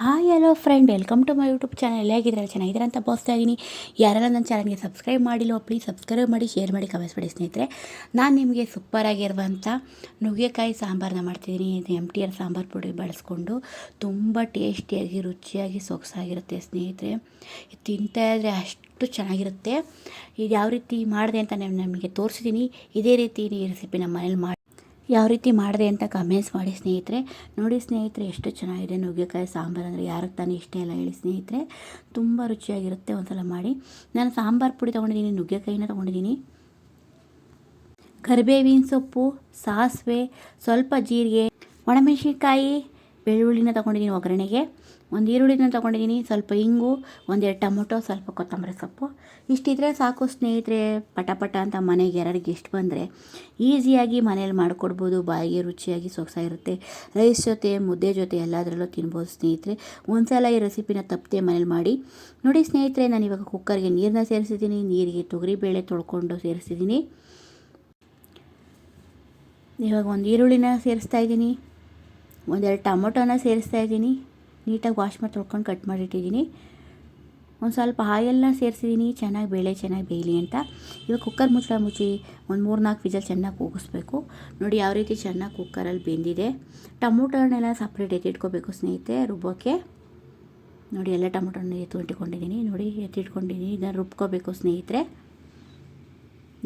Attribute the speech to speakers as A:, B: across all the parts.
A: Hi hello friend welcome to my YouTube channel ಹೇಗಿದ್ದಾರೆ ಚೆನ್ನಾಗಿದ್ದಾರೆ ಅಂತ ಭಾವಿಸ್ತಾ ಇದ್ದೀನಿ. ಯಾರೆಲ್ಲ ನನ್ನ ಚಾನಲ್ಗೆ ಸಬ್ಸ್ಕ್ರೈಬ್ ಮಾಡಿಲ್ಲ ಪ್ಲೀಸ್ ಸಬ್ಸ್ಕ್ರೈಬ್ ಮಾಡಿ ಶೇರ್ ಮಾಡಿ ಕಮೆಂಟ್ಸ್ ಮಾಡಿ ಸ್ನೇಹಿತರೆ. ನಾನು ನಿಮಗೆ ಸೂಪರಾಗಿರುವಂಥ ನುಗ್ಗೆಕಾಯಿ ಸಾಂಬಾರನ್ನ ಮಾಡ್ತಿದ್ದೀನಿ. ಇದು ಎಂ ಟಿ ಆರ್ ಸಾಂಬಾರು ಪುಡಿ ಬಳಸ್ಕೊಂಡು ತುಂಬ ಟೇಸ್ಟಿಯಾಗಿ, ರುಚಿಯಾಗಿ, ಸೊಗಸಾಗಿರುತ್ತೆ ಸ್ನೇಹಿತರೆ. ಇದು ಇದ್ದರೆ ಅಷ್ಟು ಚೆನ್ನಾಗಿರುತ್ತೆ. ಇದು ಯಾವ ರೀತಿ ಮಾಡಿದೆ ಅಂತ ನಾನು ನಿಮಗೆ ತೋರಿಸಿದ್ದೀನಿ ಇದೇ ರೀತಿ ಈ ರೆಸಿಪಿ ನಮ್ಮ ಮನೇಲಿ ಮಾಡಿ ಯಾವ ರೀತಿ ಮಾಡಿದೆ ಅಂತ ಕಮೆಂಟ್ಸ್ ಮಾಡಿ ಸ್ನೇಹಿತರೆ. ನೋಡಿ ಸ್ನೇಹಿತರೆ, ಎಷ್ಟು ಚೆನ್ನಾಗಿದೆ ನುಗ್ಗೆಕಾಯಿ, ಸಾಂಬಾರು ಅಂದರೆ ಯಾರಿಗೆ ತಾನೇ ಇಷ್ಟ ಇಲ್ಲ ಹೇಳಿ ಸ್ನೇಹಿತರೆ. ತುಂಬ ರುಚಿಯಾಗಿರುತ್ತೆ ಒಂದ್ಸಲ ಮಾಡಿ. ನಾನು ಸಾಂಬಾರು ಪುಡಿ ತೊಗೊಂಡಿದ್ದೀನಿ, ನುಗ್ಗೆಕಾಯಿನ ತೊಗೊಂಡಿದ್ದೀನಿ. ಕರಿಬೇವಿನ ಸೊಪ್ಪು, ಸಾಸಿವೆ, ಸ್ವಲ್ಪ ಜೀರಿಗೆ, ಒಣಮೆಣಸಿನ್ಕಾಯಿ ಬೆಳ್ಳುಳ್ಳಿನ ತೊಗೊಂಡಿದ್ದೀನಿ ಒಗ್ಗರಣೆಗೆ. ಒಂದು ಈರುಳ್ಳಿನ ತೊಗೊಂಡಿದ್ದೀನಿ, ಸ್ವಲ್ಪ ಇಂಗು ಒಂದೆರಡು ಟೊಮೊಟೊ, ಸ್ವಲ್ಪ ಕೊತ್ತಂಬರಿ ಸೊಪ್ಪು. ಇಷ್ಟಿದ್ರೆ ಸಾಕು ಸ್ನೇಹಿತರೆ ಪಟ ಪಟ ಅಂತ ಮನೆಗೆ ಯಾರಿಗೆ ಗೆಸ್ಟ್ ಬಂದರೆ ಈಸಿಯಾಗಿ ಮನೇಲಿ ಮಾಡಿಕೊಡ್ಬೋದು, ಬಾಯಿಗೆ ರುಚಿಯಾಗಿ ಸೊಗಸಾಗಿರುತ್ತೆ. ರೈಸ್ ಜೊತೆ, ಮುದ್ದೆ ಜೊತೆ ಎಲ್ಲದರಲ್ಲೂ ತಿನ್ಬೋದು ಸ್ನೇಹಿತರೆ. ಒಂದ್ಸಲ ಈ ರೆಸಿಪಿನ ತಪ್ಪದೆ ಮನೇಲಿ ಮಾಡಿ. ನೋಡಿ ಸ್ನೇಹಿತರೆ, ನಾನು ಇವಾಗ ಕುಕ್ಕರ್ಗೆ ನೀರನ್ನ ಸೇರಿಸಿದ್ದೀನಿ, ನೀರಿಗೆ ತೊಗರಿಬೇಳೆ ತೊಳ್ಕೊಂಡು ಸೇರಿಸಿದ್ದೀನಿ. ಇವಾಗ ಒಂದು ಈರುಳ್ಳಿನ ಸೇರಿಸ್ತಾ ಇದ್ದೀನಿ. ಒಂದೆರಡು ಟೊಮೊಟೊನ ಸೇರಿಸ್ತಾ ಇದ್ದೀನಿ. ನೀಟಾಗಿ ವಾಶ್ ಮಾಡಿ ತೊಳ್ಕೊಂಡು ಕಟ್ ಮಾಡಿಟ್ಟಿದ್ದೀನಿ. ಒಂದು ಸ್ವಲ್ಪ ಆಯಲ್ನ ಸೇರಿಸಿದ್ದೀನಿ. ಚೆನ್ನಾಗಿ ಬೇಳೆ ಚೆನ್ನಾಗಿ ಬೇಯಲಿ ಅಂತ. ಇವಾಗ ಕುಕ್ಕರ್ ಮುಚ್ಚಳ ಮುಚ್ಚಿ ಒಂದು ಮೂರು ನಾಲ್ಕು ವಿಜಲ್ ಚೆನ್ನಾಗಿ ಕೂಗಿಸ್ಬೇಕು. ನೋಡಿ ಯಾವ ರೀತಿ ಚೆನ್ನಾಗಿ ಕುಕ್ಕರಲ್ಲಿ ಬೆಂದಿದೆ. ಟೊಮೊಟೊನೆಲ್ಲ ಸಪ್ರೇಟ್ ಎತ್ತಿಟ್ಕೋಬೇಕು ಸ್ನೇಹಿತೆ ರುಬ್ಬೋಕ್ಕೆ ನೋಡಿ ಎಲ್ಲ ಟೊಮೊಟೊನ ಎತ್ತಿಟ್ಕೊಂಡಿದ್ದೀನಿ ನೋಡಿ ಎತ್ತಿಟ್ಕೊಂಡಿದ್ದೀನಿ ಇದನ್ನು ರುಬ್ಕೋಬೇಕು ಸ್ನೇಹಿತರೆ.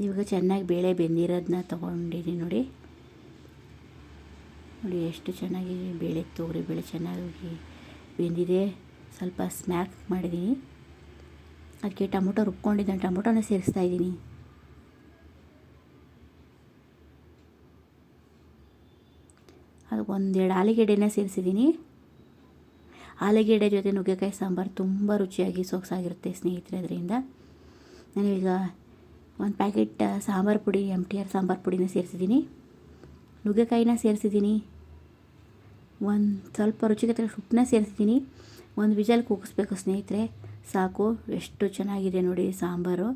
A: ಇವಾಗ ಚೆನ್ನಾಗಿ ಬೇಳೆ ಬೆಂದಿರೋದನ್ನ ತೊಗೊಂಡಿದ್ದೀನಿ ನೋಡಿ. ನೋಡಿ ಎಷ್ಟು ಚೆನ್ನಾಗಿ ಬೇಳೆ ತೊಗರಿ ಬೇಳೆ ಚೆನ್ನಾಗಿ ಬೆಂದಿದೆ. ಸ್ವಲ್ಪ ಸ್ಮ್ಯಾಕ್ ಮಾಡಿದ್ದೀನಿ ಅದಕ್ಕೆ ಟೊಮೊಟೊ ರುಬ್ಕೊಂಡಿದ್ದಾನೆ. ಟೊಮೊಟೊನ ಸೇರಿಸ್ತಾ ಇದ್ದೀನಿ. ಅದು ಒಂದೆರಡು ಆಲೂಗೆಡ್ಡೆನ ಸೇರಿಸಿದ್ದೀನಿ ಆಲೂಗೆಡ್ಡೆ ಜೊತೆ ನುಗ್ಗೆಕಾಯಿ ಸಾಂಬಾರು ತುಂಬ ರುಚಿಯಾಗಿ ಸೊಗಸಾಗಿರುತ್ತೆ ಸ್ನೇಹಿತರೆ ಅದರಿಂದ. ನಾನೀಗ ಒಂದು ಪ್ಯಾಕೆಟ್ ಸಾಂಬಾರು ಪುಡಿ ಎಂ ಟಿ ಆರ್ ಸಾಂಬಾರು ಪುಡಿನ ಸೇರಿಸಿದ್ದೀನಿ ನುಗ್ಗೆಕಾಯಿನ ಸೇರಿಸಿದ್ದೀನಿ ಒಂದು ಸ್ವಲ್ಪ ರುಚಿಗೆ ತರ ಉಪ್ಪನ್ನ ಸೇರಿಸ್ತೀನಿ ಒಂದು ವಿಜಲ್ ಕೂಗಿಸ್ಬೇಕು ಸ್ನೇಹಿತರೆ. ಸಾಕು, ಎಷ್ಟು ಚೆನ್ನಾಗಿದೆ ನೋಡಿ ಸಾಂಬಾರು.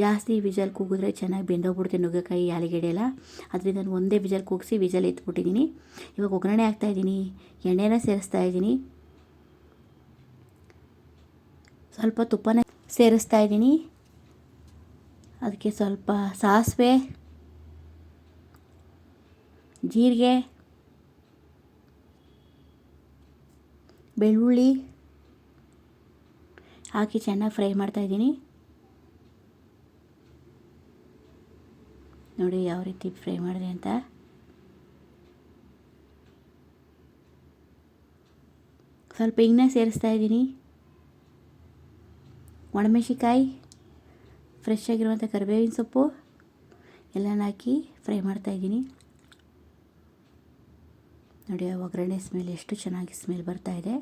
A: ಜಾಸ್ತಿ ವಿಜಲ್ ಕೂಗಿದ್ರೆ ಚೆನ್ನಾಗಿ ಬೆಂದೋಗ್ಬಿಡುತ್ತೆ ನುಗ್ಗೆಕಾಯಿ ಆಲೂಗೆಡ್ಡೆ ಎಲ್ಲ. ಅದರಿಂದ ನಾನು ಒಂದೇ ವಿಜಲ್ ಕೂಗಿಸಿ ವಿಜಲ್ ಎತ್ಬಿಟ್ಟಿದ್ದೀನಿ. ಇವಾಗ ಒಗ್ಗರಣೆ ಹಾಕ್ತಾಯಿದ್ದೀನಿ ಎಣ್ಣೆನ ಸೇರಿಸ್ತಾ ಇದ್ದೀನಿ. ಸ್ವಲ್ಪ ತುಪ್ಪನ ಸೇರಿಸ್ತಾ ಇದ್ದೀನಿ. ಅದಕ್ಕೆ ಸ್ವಲ್ಪ ಸಾಸಿವೆ, ಜೀರಿಗೆ ಬೆಳ್ಳುಳ್ಳಿ ಹಾಕಿ ಚೆನ್ನಾಗಿ ಫ್ರೈ ಮಾಡ್ತಾಯಿದ್ದೀನಿ ನೋಡಿ ಯಾವ ರೀತಿ ಫ್ರೈ ಮಾಡಿದೆ ಅಂತ. ಸ್ವಲ್ಪ ಹಿಂಗನ್ನ ಸೇರಿಸ್ತಾ ಇದ್ದೀನಿ. ಒಣಮೆಣಸಿಕಾಯಿ ಫ್ರೆಶ್ ಆಗಿರುವಂಥ ಕರಿಬೇವಿನ ಸೊಪ್ಪು ಎಲ್ಲನ ಹಾಕಿ ಫ್ರೈ ಮಾಡ್ತಾಯಿದ್ದೀನಿ ನೋಡಿ, ಆ ಒಗ್ಗರಣೆ ಸ್ಮೆಲ್ ಎಷ್ಟು ಚೆನ್ನಾಗಿ ಸ್ಮೆಲ್ ಬರ್ತಾ ಇದೆ.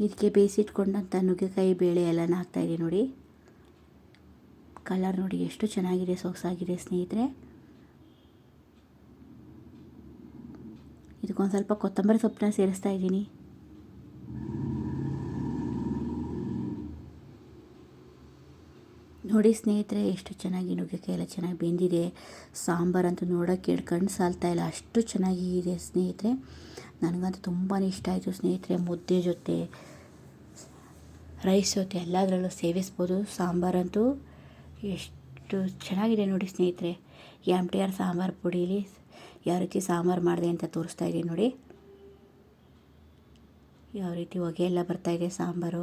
A: ಇದಕ್ಕೆ ಬೇಯಿಸಿಟ್ಕೊಂಡಂಥ ನುಗ್ಗೆಕಾಯಿ ಬೇಳೆ ಎಲ್ಲನ ಹಾಕ್ತಾಯಿದೆ ನೋಡಿ. ಕಲರ್ ನೋಡಿ ಎಷ್ಟು ಚೆನ್ನಾಗಿದೆ, ಸೊಗಸಾಗಿದೆ ಸ್ನೇಹಿತರೆ. ಇದಕ್ಕೊಂದು ಸ್ವಲ್ಪ ಕೊತ್ತಂಬರಿ ಸೊಪ್ಪನ್ನ ಸೇರಿಸ್ತಾ ಇದ್ದೀನಿ. ನೋಡಿ ಸ್ನೇಹಿತರೆ, ಎಷ್ಟು ಚೆನ್ನಾಗಿ ನುಗ್ಗೆಕಾಯಿ ಎಲ್ಲ ಚೆನ್ನಾಗಿ ಬೆಂದಿದೆ. ಸಾಂಬಾರಂತೂ ನೋಡೋಕ್ಕೆ ಕಣ್ಣು ಸಾಲ್ತಾ ಇಲ್ಲ. ಅಷ್ಟು ಚೆನ್ನಾಗಿ ಇದೆ ಸ್ನೇಹಿತರೆ. ನನಗಂತೂ ತುಂಬಾ ಇಷ್ಟ ಆಯಿತು ಸ್ನೇಹಿತರೆ ಮುದ್ದೆ ಜೊತೆ, ರೈಸ್ ಜೊತೆ ಎಲ್ಲದರಲ್ಲೂ ಸೇವಿಸ್ಬೋದು. ಸಾಂಬಾರಂತೂ ಎಷ್ಟು ಚೆನ್ನಾಗಿದೆ ನೋಡಿ ಸ್ನೇಹಿತರೆ. ಎಂ ಟಿ ಆರ್ ಸಾಂಬಾರು ಪುಡೀಲಿ ಯಾವ ರೀತಿ ಸಾಂಬಾರು ಮಾಡಿದೆ ಅಂತ ತೋರಿಸ್ತಾ ಇದ್ದೀನಿ ನೋಡಿ. ಯಾವ ರೀತಿ ಹೊಗೆ ಎಲ್ಲ ಬರ್ತಾಯಿದೆ ಸಾಂಬಾರು.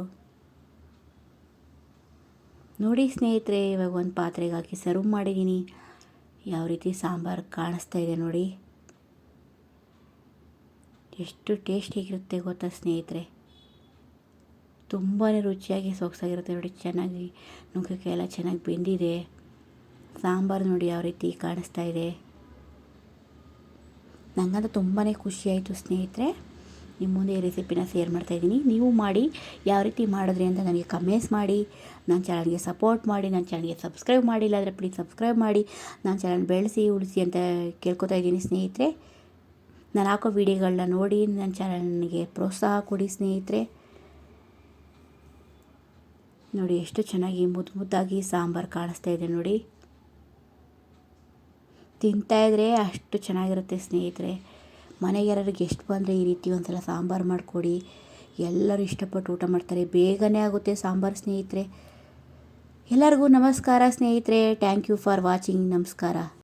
A: ನೋಡಿ ಸ್ನೇಹಿತರೆ, ಇವಾಗ ಒಂದು ಪಾತ್ರೆಗೆ ಹಾಕಿ ಸರ್ವ್ ಮಾಡಿದ್ದೀನಿ ಯಾವ ರೀತಿ ಸಾಂಬಾರು ಕಾಣಿಸ್ತಾ ಇದೆ ನೋಡಿ. ಎಷ್ಟು ಟೇಸ್ಟಿಯಾಗಿರುತ್ತೆ ಗೊತ್ತಾ ಸ್ನೇಹಿತರೆ? ತುಂಬಾ ರುಚಿಯಾಗಿ ಸೊಗಸಾಗಿರುತ್ತೆ ನೋಡಿ, ಚೆನ್ನಾಗಿ ನುಗ್ಗೆಕಾಯಿ ಎಲ್ಲ ಚೆನ್ನಾಗಿ ಬೆಂದಿದೆ. ಸಾಂಬಾರು ನೋಡಿ ಯಾವ ರೀತಿ ಕಾಣಿಸ್ತಾ ಇದೆ. ನನಗಂತೂ ತುಂಬಾ ಖುಷಿಯಾಯಿತು ಸ್ನೇಹಿತರೆ. ನಿಮ್ಮ ಮುಂದೆ ಈ ರೆಸಿಪಿನ ಶೇರ್ ಮಾಡ್ತಾಯಿದ್ದೀನಿ ನೀವು ಮಾಡಿ, ಯಾವ ರೀತಿ ಮಾಡಿದ್ರಿ ಅಂತ ನನಗೆ ಕಮೆಂಟ್ಸ್ ಮಾಡಿ, ನನ್ನ ಚಾನಲ್ಗೆ ಸಪೋರ್ಟ್ ಮಾಡಿ, ನನ್ನ ಚಾನಲ್ಗೆ ಸಬ್ಸ್ಕ್ರೈಬ್ ಮಾಡಿಲ್ಲ ಅಂದರೆ ಪ್ಲೀಸ್ ಸಬ್ಸ್ಕ್ರೈಬ್ ಮಾಡಿ, ನನ್ನ ಚಾನಲ್ ಬೆಳೆಸಿ, ಉಳಿಸಿ ಅಂತ ಕೇಳ್ಕೊತಾ ಇದ್ದೀನಿ ಸ್ನೇಹಿತರೆ. ನಾನು ಹಾಕೋ ವಿಡಿಯೋಗಳನ್ನ ನೋಡಿ, ನನ್ನ ಚಾನಲ್ನಿಗೆ ಪ್ರೋತ್ಸಾಹ ಕೊಡಿ ಸ್ನೇಹಿತರೆ. ನೋಡಿ, ಎಷ್ಟು ಚೆನ್ನಾಗಿ ಮುದ್ದು ಮುದ್ದಾಗಿ ಸಾಂಬಾರು ಕಾಣಿಸ್ತಾ ಇದೆ ನೋಡಿ. ತಿಂತಾಯಿದ್ರೆ ಅಷ್ಟು ಚೆನ್ನಾಗಿರುತ್ತೆ ಸ್ನೇಹಿತರೆ. ಮನೆಗೆ ಯಾರಾದ್ರು ಗೆಸ್ಟ್ ಬಂದರೆ ಈ ರೀತಿ ಒಂದು ಸಲ ಸಾಂಬಾರು ಮಾಡಿಕೊಡಿ. ಎಲ್ಲರೂ ಇಷ್ಟಪಟ್ಟು ಊಟ ಮಾಡ್ತಾರೆ. ಬೇಗನೆ ಆಗುತ್ತೆ ಸಾಂಬಾರು ಸ್ನೇಹಿತರೆ. ಎಲ್ಲರಿಗೂ ನಮಸ್ಕಾರ ಸ್ನೇಹಿತರೆ. ಥ್ಯಾಂಕ್ ಯು ಫಾರ್ ವಾಚಿಂಗ್ ನಮಸ್ಕಾರ.